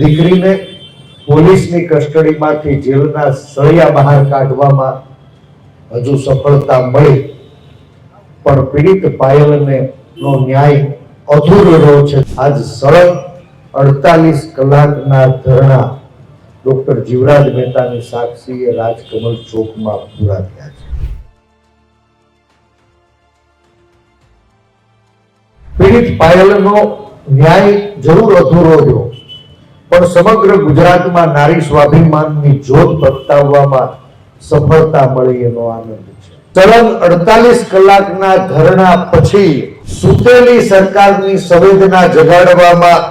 દીકરીને પોલીસની કસ્ટડીમાંથી જેલના સળિયા બહાર કાઢવામાં હજુ સફળતા મળી. પણ પીડિત પાયલને નો ન્યાય અધૂરો રહ્યો છે. આજ સળંગ અડતાલીસ કલાકના ધરણા ડોક્ટર જીવરાજ મહેતાની સાક્ષીએ રાજકમલ ચોકમાં પૂરા થયા છે. પીડિત પાયલનો ન્યાય જરૂર અધૂરો રહ્યો. પણ સમગ્ર ગુજરાતમાં નારી સ્વાભિમાનની જ્યોત પ્રગટાવવામાં સફળતા મળી એનો આનંદ છે. સળંગ અડતાલીસ કલાકના ધરણા પછી સુતેલી સરકારની સંવેદના જગાડવામાં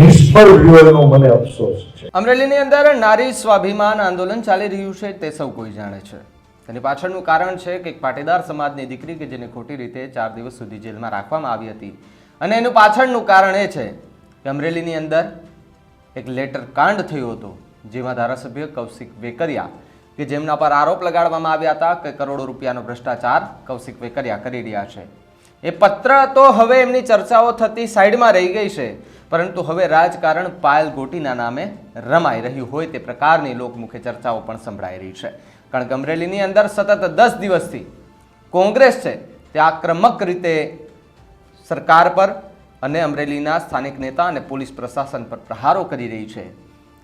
નિષ્ફળ રહ્યો મને અફસોસ અમરેલીની અંદર નારી સ્વાભિમાન આંદોલન ચાલી રહ્યું છે તે સૌ કોઈ જાણે છે. તેની પાછળનું કારણ છે કે એક પાટીદાર સમાજની દીકરી કે જેને ખોટી રીતે ચાર દિવસ સુધી જેલમાં રાખવામાં આવી હતી. અને એનું પાછળનું કારણ એ છે કે અમરેલીની અંદર એક લેટર કાંડ થયું હતું, જેમાં ધારાસભ્ય કૌશિક વેકરિયા, કે જેમના પર આરોપ લગાડવામાં આવ્યા હતા કે કરોડો રૂપિયાનો ભ્રષ્ટાચાર કૌશિક વેકરિયા કરી રહ્યા છે. એ પત્ર તો હવે એમની ચર્ચાઓ થતી સાઈડમાં રહી ગઈ છે, પરંતુ હવે રાજકારણ પાયલ ગોટીના નામે રમાઈ રહ્યું હોય તે પ્રકારની લોકમુખે ચર્ચાઓ પણ સંભળાઈ રહી છે. કારણ કે અમરેલીની અંદર સતત દસ દિવસથી કોંગ્રેસ છે, તે આક્રમક રીતે સરકાર પર અને અમરેલીના સ્થાનિક નેતા અને પોલીસ પ્રશાસન પર પ્રહારો કરી રહી છે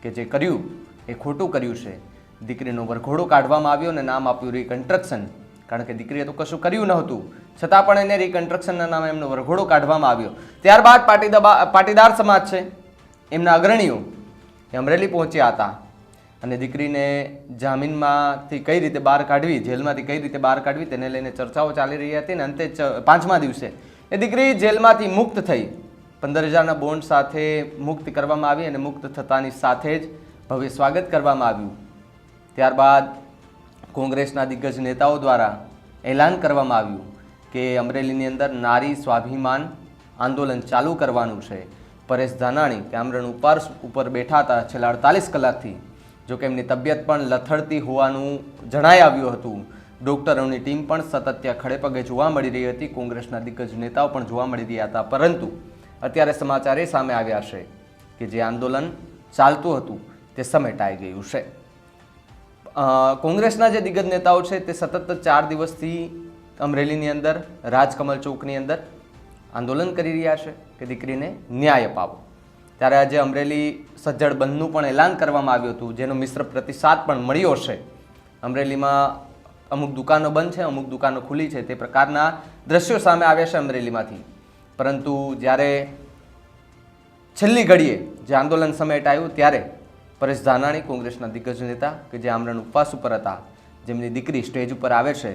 કે જે કર્યું, એ ખોટું કર્યું છે. દીકરીનો વરઘોડો કાઢવામાં આવ્યો અને નામ આપ્યું રિકન્સ્ટ્રક્શન કારણ કે દીકરીએ તો કશું કર્યું નહોતું છતાં પણ એને રિકન્સ્ટ્રક્શનના નામે એમનો વરઘોડો કાઢવામાં આવ્યો. ત્યારબાદ પાટીદબા, પાટીદાર સમાજ છે. એમના અગ્રણીઓ એ અમરેલી પહોંચ્યા હતા. અને દીકરીને જામીનમાંથી કઈ રીતે બહાર કાઢવી, જેલમાંથી કઈ રીતે બહાર કાઢવી, તેને લઈને ચર્ચાઓ ચાલી રહી હતી અને અંતે પાંચમા દિવસે એ દીકરી જેલમાંથી મુક્ત થઈ. પંદર હજારના બોન્ડ સાથે મુક્ત કરવામાં આવી અને મુક્ત થતાની સાથે જ ભવ્ય સ્વાગત કરવામાં આવ્યું. ત્યારબાદ કોંગ્રેસના દિગ્ગજ નેતાઓ દ્વારા એલાન કરવામાં આવ્યું કે અમરેલીની અંદર નારી સ્વાભિમાન આંદોલન ચાલુ કરવાનું છે. પરેશ ધાનાણી કે આમરણ ઉપર ઉપર બેઠા હતા છેલ્લા અડતાલીસ કલાકથી. જો કે એમની તબિયત પણ લથડતી હોવાનું જણાઈ આવ્યું હતું. ડોક્ટરોની ટીમ પણ સતત ત્યાં ખડે પગે જોવા મળી રહી હતી. કોંગ્રેસના દિગ્ગજ નેતાઓ પણ જોવા મળી રહ્યા હતા. પરંતુ અત્યારે સમાચાર એ સામે આવ્યા છે કે જે આંદોલન ચાલતું હતું તે સમેટાઈ ગયું છે. કોંગ્રેસના જે દિગ્ગજ નેતાઓ છે તે સતત ચાર દિવસથી અમરેલીની અંદર, રાજકમલ ચોકની અંદર આંદોલન કરી રહ્યા છે કે દીકરીને ન્યાય અપાવો. ત્યારે આજે અમરેલી સજ્જડ બંધનું પણ એલાન કરવામાં આવ્યું હતું. જેનો મિશ્ર પ્રતિસાદ પણ મળ્યો છે. અમરેલીમાં અમુક દુકાનો બંધ છે, અમુક દુકાનો ખુલ્લી છે, તે પ્રકારના દ્રશ્યો સામે આવ્યા છે અમરેલીમાંથી. પરંતુ જ્યારે છેલ્લી ઘડીએ જે આંદોલન સમેટાયું ત્યારે પરેશ ધાનાણી, કોંગ્રેસના દિગ્ગજ નેતા કે જે આમરણ ઉપવાસ ઉપર હતા, જેમની દીકરી સ્ટેજ ઉપર આવે છે,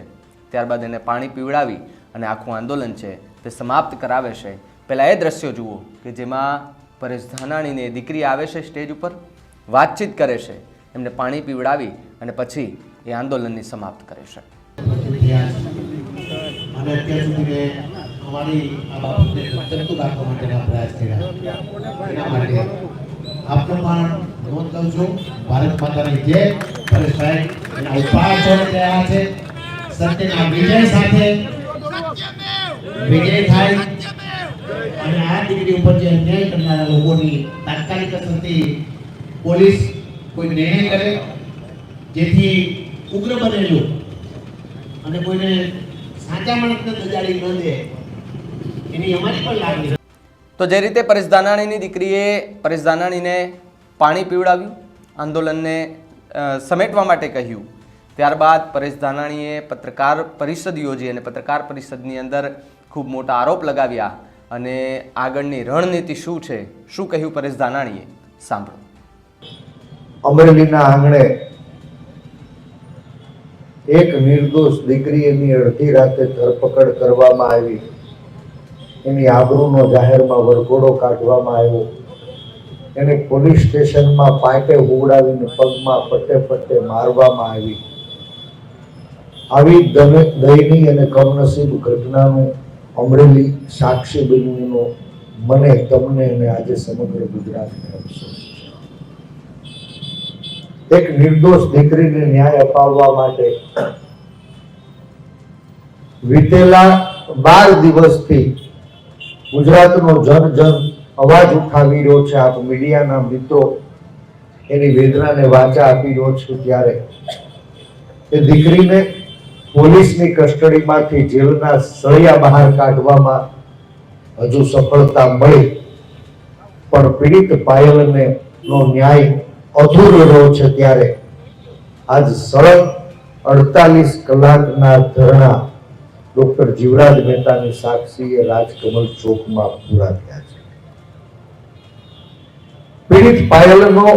ત્યારબાદ એને પાણી પીવડાવી અને આખું આંદોલન છે તે સમાપ્ત કરાવે છે. પહેલાં એ દ્રશ્યો જુઓ કે જેમાં પરેશ ધાનાણીને દીકરી આવે છે સ્ટેજ ઉપર, વાતચીત કરે છે, એમને પાણી પીવડાવી અને પછી એ આંદોલનની સમાપ્ત કરે છે. અને અત્યાર અમારી આ બાબતને પણ નોંધ લઉં છું, ભારત માતાની જય. છે સાથે વિજય થાય. અને આ દીકરી ઉપર જે અન્યાય કરનારા લોકોની તાત્કાલિક અસરથી પોલીસ કોઈ નિર્ણય કરે, જેથી ઉગ્ર બનેલું. અને કોઈને સાચા માણસને દજાડી ન દે એની અમારી પણ લાગણી તો જે રીતે પરેશ દાનાણીની દીકરીએ પરેશ દાનાણીને પાણી પીવડાવ્યું આંદોલનને સમેટવા માટે કહ્યું ત્યારબાદ પરેશ ધાનાણીએ પત્રકાર પરિષદ યોજી અને પત્રકાર પરિષદની અંદર ખૂબ મોટા આરોપ લગાવ્યા અને આગળની રણનીતિ શું છે શું કહ્યું પરેશ ધાનાણીએ? સાંભળો. અમરેલીના આંગણે એક નિર્દોષ દીકરી એની અડધી રાતે ધરપકડ કરવામાં આવી. એની આબરૂનો જાહેરમાં વરઘોડો કાઢવામાં આવ્યો. એને પોલીસ સ્ટેશનમાં પાંટે ઉગડાવીને પગમાં પટ્ટે પટ્ટે મારવામાં આવી. આવી દયનીય અને કમનસીબ ઘટનાનું અમરેલી સાક્ષી બન્યુંનો મને, તમને અને આજે સમગ્ર ગુજરાતને છે એક નિર્દોષ દીકરીને ન્યાય અપાવવા માટે વીતેલા બાર દિવસથી ગુજરાતનો જન જન અવાજ ઉઠાવી રહ્યો છે. આપ મીડિયાના મિત્રો એની વેદનાને વાચા આપી રહ્યો છું ત્યારે એ દીકરીને પોલીસની કસ્ટડીમાંથી જેલના સળિયા બહાર કાઢવામાં હજુ સફળતા મળી. પણ પીડિત પાયલને નો ન્યાય અધૂરો રહ્યો છે ત્યારે આજ સળંગ અડતાલીસ કલાકના ધરણા ડોક્ટર જીવરાજ મહેતાની સાક્ષીએ રાજકમલ ચોકમાં પૂરા થયા છે. પીડિત પાયલનો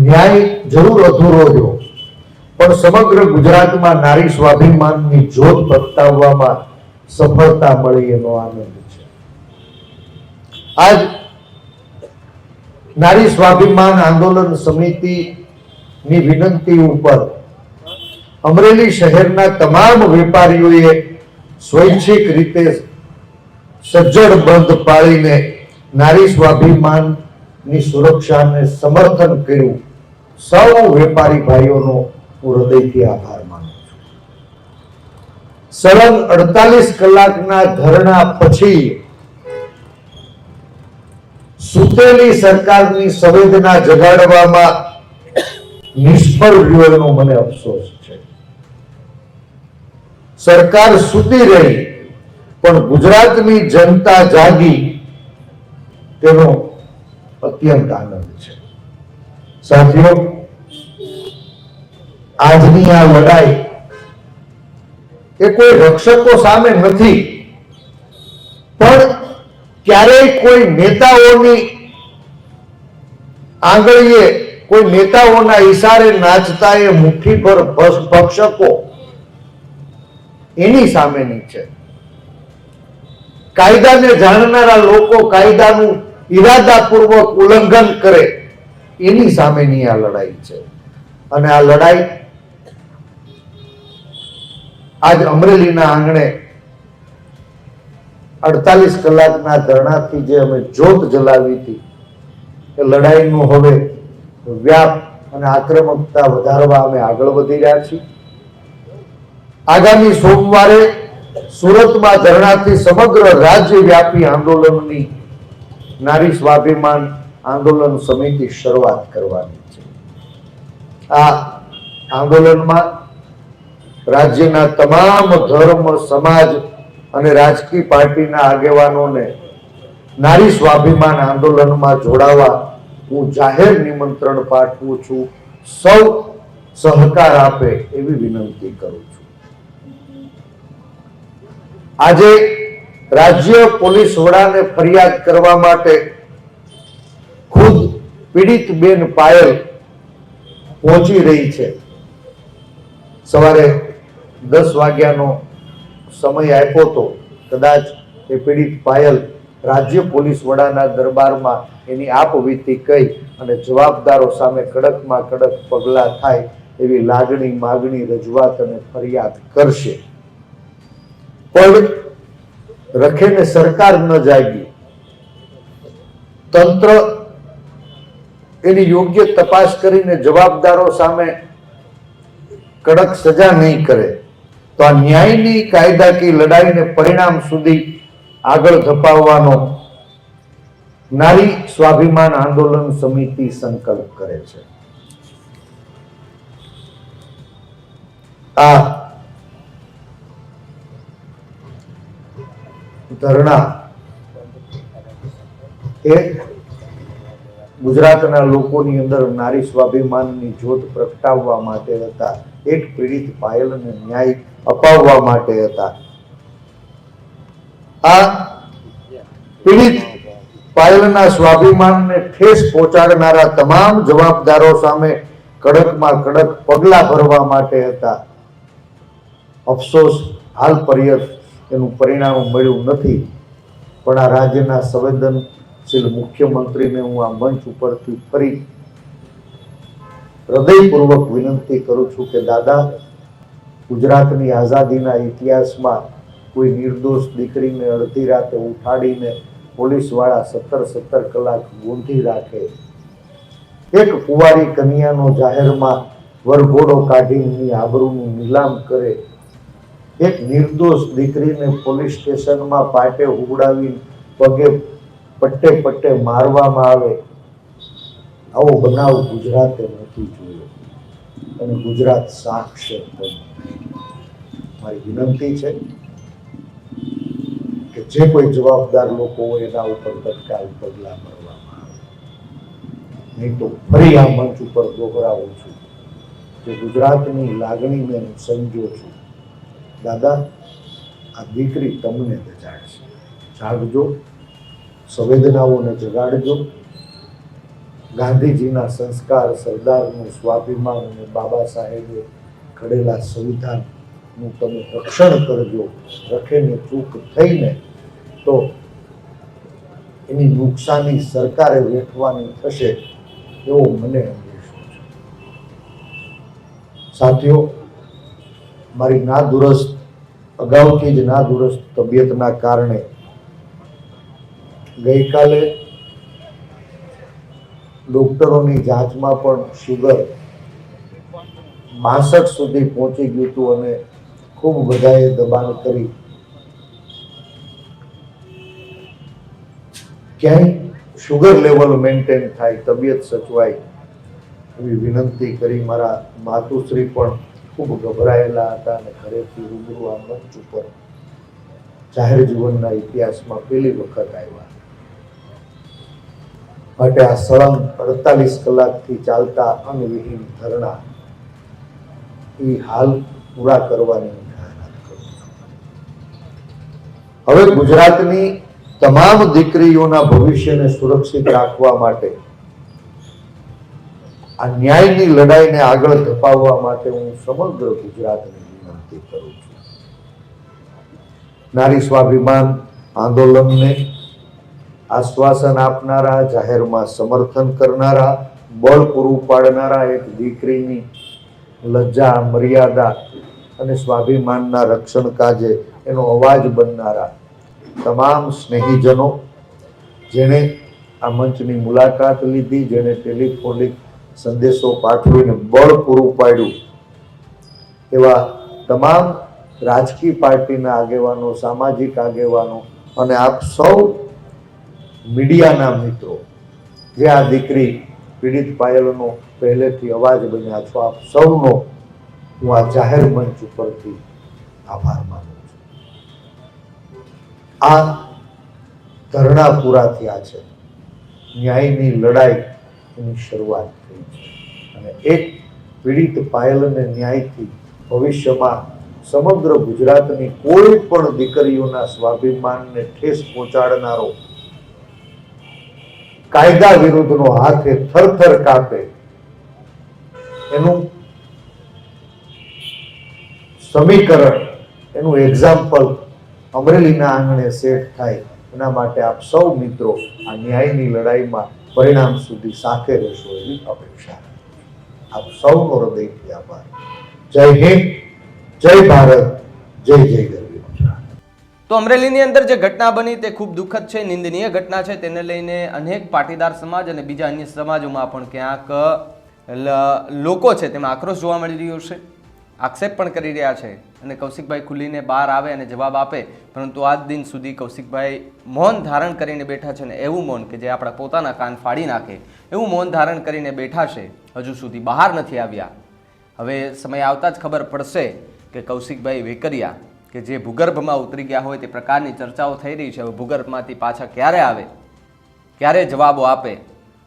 ન્યાય જરૂર અધૂરો રહ્યો, પણ સમગ્ર ગુજરાતમાં નારી સ્વાભિમાનની જોત પ્રગટાવવામાં સફળતા મળી એનો આનંદ છે. આજ નારી સ્વાભિમાન આંદોલન સમિતિની વિનંતી ઉપર અમરેલી શહેરના તમામ વેપારીઓએ સ્વૈચ્છિક રીતે સજ્જડ બંધ પાળીને નારી સ્વાભિમાનની સુરક્ષાને સમર્થન કર્યું. સૌ વેપારી ભાઈઓનો હૃદયથી આભાર માનું છું. સળંગ અડતાલીસ કલાકના ધરણા પછી સુતેલી સરકારની સંવેદના જગાડવામાં નિષ્ફળ રહ્યો મને અફસોસ છે. સરકાર સુતી રહી, પણ ગુજરાતની જનતા જાગી, તેનો અત્યંત આનંદ છે. સાથીઓ, આજની આ લડાઈ એ કોઈ રક્ષકો સામે નથી, પણ ક્યારેય કોઈ નેતાઓની આંગળીએ, કોઈ નેતાઓના ઈશારે નાચતા એ મુઠ્ઠીભર ભક્ષકો એની સામેની છે. કાયદાને જાણનારા લોકો કાયદાનું ઈરાદાપૂર્વક ઉલ્લંઘન કરે એની સામેની આ લડાઈ છે. અને આ લડાઈ આજ અમરેલીના આંગણે અડતાલીસ કલાકના ધરણાથી જે અમે જોત જલાવી હતી, એ લડાઈનું હવે વ્યાપ અને આક્રમકતા વધારવા અમે આગળ વધી રહ્યા છીએ. આગામી સોમવારે સુરતમાં ધરણાથી સમગ્ર રાજ્યવ્યાપી આંદોલનની નારી સ્વાભિમાન આંદોલન સમિતિ શરૂઆત કરવાની છે. આ આંદોલનમાં રાજ્યના તમામ ધર્મ, સમાજ અને રાજકીય પાર્ટીના આગેવાનોને નારી સ્વાભિમાન આંદોલનમાં જોડાવા હું જાહેર નિમંત્રણ પાઠવું છું. સૌ સહકાર આપે એવી વિનંતી કરું છું. આજે રાજ્ય પોલીસ વડાને ફરિયાદ કરવા માટે ખુદ પીડિત બેન પાયલ પહોંચી રહી છે. સવારે દસ વાગ્યાનો સમય આપ્યો તો કદાચ એ પીડિત પાયલ રાજ્ય પોલીસ વડાના દરબારમાં એની આપવીતી કહી અને જવાબદારો સામે કડકમાં કડક પગલાં થાય એવી લાગણી માગણી રજૂઆત અને ફરિયાદ કરશે. પણ રખેને સરકાર ન જાગી. તંત્ર એની યોગ્ય તપાસ કરીને જવાબદારો સામે કડક સજા નહીં કરે. તો આ ન્યાયની કાયદાકીય લડાઈને પરિણામ સુધી આગળ ધપાવવાનો નારી સ્વાભિમાન આંદોલન સમિતિ સંકલ્પ કરે છે. આ ધરણા એ ગુજરાતના લોકોની અંદર નારી સ્વાભિમાનની જોત પ્રગટાવવા માટે હતા. એક પીડિત પાયલને ન્યાય અપાવવા માટે હતા. આ પીડિત પાયલના સ્વાભિમાનને ઠેસ પહોંચાડનારા તમામ જવાબદારો સામે કડકમાં કડક પગલાં ભરવા માટે હતા. અફસોસ, હાલ પર્યત એનું પરિણામ મળ્યું નથી. પણ આ રાજ્યના સંવેદનશીલ મુખ્યમંત્રીને હું આ મંચ ઉપરથી ફરી હૃદયપૂર્વક વિનંતી કરું છું કે દાદા, ગુજરાતની આઝાદીના ઇતિહાસમાં કોઈ નિર્દોષ દીકરીને અડધી રાતે ઉઠાડીને પોલીસવાળા સત્તર સત્તર કલાક ગૂંથી રાખે. એક કુંવારી કન્યાનો જાહેરમાં વરઘોડો કાઢીની આબરૂનું નીલામ કરે. એક નિર્દોષ દીકરીને પોલીસ સ્ટેશનમાં પાટે ઉગડાવી પગે પટ્ટે પટ્ટે મારવામાં આવે. આવો બનાવ ગુજરાતે નથી જોયો. અને ગુજરાત સાક્ષર મારી વિનંતી છે કે જે કોઈ જવાબદાર લોકો હોય એના ઉપર તત્કાલ પગલાં ભરવામાં આવે. નહીં તો ફરી આ મંચ ઉપર દોહરાવું છું કે ગુજરાતની લાગણીને હું સમજો છું. દાદા, આ દીકરી તમને બચાડશે જાગજો, સંવેદનાઓને જગાડજો. ગાંધીજીના સંસ્કાર, સરદારનું સ્વાભિમાન અને બાબા સાહેબે ઘડેલા સંવિધાનનું તમે રક્ષણ કરજો, રખેને ચૂક થઈને તો એની નુકસાની સરકારે વેઠવાની થશે એવો મને અંદેશો છે. સાથીઓ, મારી ના દુરસ્ત અગાઉથી જ ના દુરસ્ત તબિયતના કારણે ગઈકાલે ડોક્ટરોની જાંચમાં પણ શુગર બાસઠ સુધી પહોંચી ગયું હતું અને ખૂબ બધાએ દબાણ કરી. ક્યાંય શુગર લેવલ મેન્ટેન થાય, તબિયત સચવાય એવી વિનંતી કરી મારા માતુશ્રી પણ ખૂબ ગભરાયેલા હતા અને ઘરેથી રૂબરૂ આ મંચ ઉપર જાહેર જીવનના ઇતિહાસમાં પહેલી વખત આવ્યા. માટે આ સળંગ અડતાલીસ કલાકથી ચાલતા અંગવિહીન ધરણા એ હાલ પૂરા કરવાની હવે ગુજરાતની તમામ દીકરીઓના ભવિષ્યને સુરક્ષિત રાખવા માટે, આ ન્યાયની લડાઈને આગળ ધપાવવા માટે હું સમગ્ર ગુજરાતને વિનંતી કરું છું. નારી સ્વાભિમાન આંદોલનને આશ્વાસન આપનારા, જાહેરમાં સમર્થન કરનારા, બળ પૂરું પાડનારા એક દીકરીની લજ્જા, મર્યાદા અને સ્વાભિમાનના રક્ષણ કાજે એનો અવાજ બનનારા તમામ સ્નેહીજનો, જેણે આ મંચની મુલાકાત લીધી, જેણે ટેલિફોનિક સંદેશો પાઠવીને બળ પૂરું પાડ્યું. એવા તમામ રાજકીય પાર્ટીના આગેવાનો, સામાજિક આગેવાનો અને આપ સૌ મીડિયાના મિત્રો, જે આ દીકરી પીડિત પાયલનો પહેલેથી અવાજ બન્યા છો, આપ સૌનો હું આ જાહેર મંચ ઉપરથી આભાર માનું છું. આ ધરણા પૂરા થયા છે. ન્યાયની લડાઈ એની શરૂઆત થઈ છે. અને એક પીડિત પાયલને ન્યાયથી ભવિષ્યમાં સમગ્ર ગુજરાતની કોઈ પણ દીકરીઓના સ્વાભિમાનને ઠેસ પહોંચાડનારો કાયદા વિરુદ્ધનો હાથ થરથર કાપે. એનું સમીકરણ, એનું એક્ઝામ્પલ અમરેલીના આંગણે સેટ થાય. એના માટે આપ સૌ મિત્રો આ ન્યાયની લડાઈમાં પરિણામ સુધી સાથે રહેશો એવી અપેક્ષા. આપ સૌનો હૃદયથી આભાર. જય હિન્દ, જય ભારત, જય જય ગુજરાત તો અમરેલીની અંદર જે ઘટના બની તે ખૂબ દુઃખદ છે, નિંદનીય ઘટના છે. તેને લઈને અનેક પાટીદાર સમાજ અને બીજા અન્ય સમાજોમાં પણ ક્યાંક લોકો છે તેમાં આક્રોશ જોવા મળી રહ્યો છે. આક્ષેપ પણ કરી રહ્યા છે અને કૌશિકભાઈ ખુલીને બહાર આવે અને જવાબ આપે. પરંતુ આજ દિન સુધી કૌશિકભાઈ મૌન ધારણ કરીને બેઠા છે ને એવું મૌન કે જે આપણા પોતાના કાન ફાડી નાખે, એવું મૌન ધારણ કરીને બેઠા છે. હજુ સુધી બહાર નથી આવ્યા. હવે સમય આવતા જ ખબર પડશે કે કૌશિકભાઈ વેકરિયા કે જે ભૂગર્ભમાં ઉતરી ગયા હોય તે પ્રકારની ચર્ચાઓ થઈ રહી છે. હવે ભૂગર્ભમાંથી પાછા ક્યારે આવે? ક્યારે જવાબો આપે?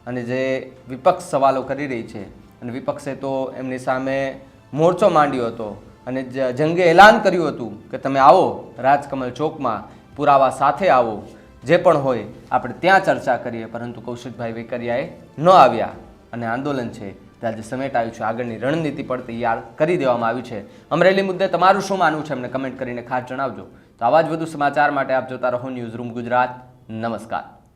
અને જે વિપક્ષ સવાલો કરી રહી છે. અને વિપક્ષે તો એમની સામે મોરચો માંડ્યો હતો અને જંગે એલાન કર્યું હતું કે તમે આવો રાજકમલ ચોકમાં, પુરાવા સાથે આવો. જે પણ હોય આપણે ત્યાં ચર્ચા કરીએ. પરંતુ કૌશિકભાઈ વેકરિયાએ ન આવ્યા. અને આંદોલન છે તે આજે સમેટાયું છે. આગળની રણનીતિ પણ તૈયાર કરી દેવામાં આવી છે. અમરેલી મુદ્દે તમારું શું માનવું છે? અમને કમેન્ટ કરીને ખાસ જણાવજો. તો આવા જ વધુ સમાચાર માટે આપ જોતા રહો ન્યૂઝ રૂમ ગુજરાત. નમસ્કાર.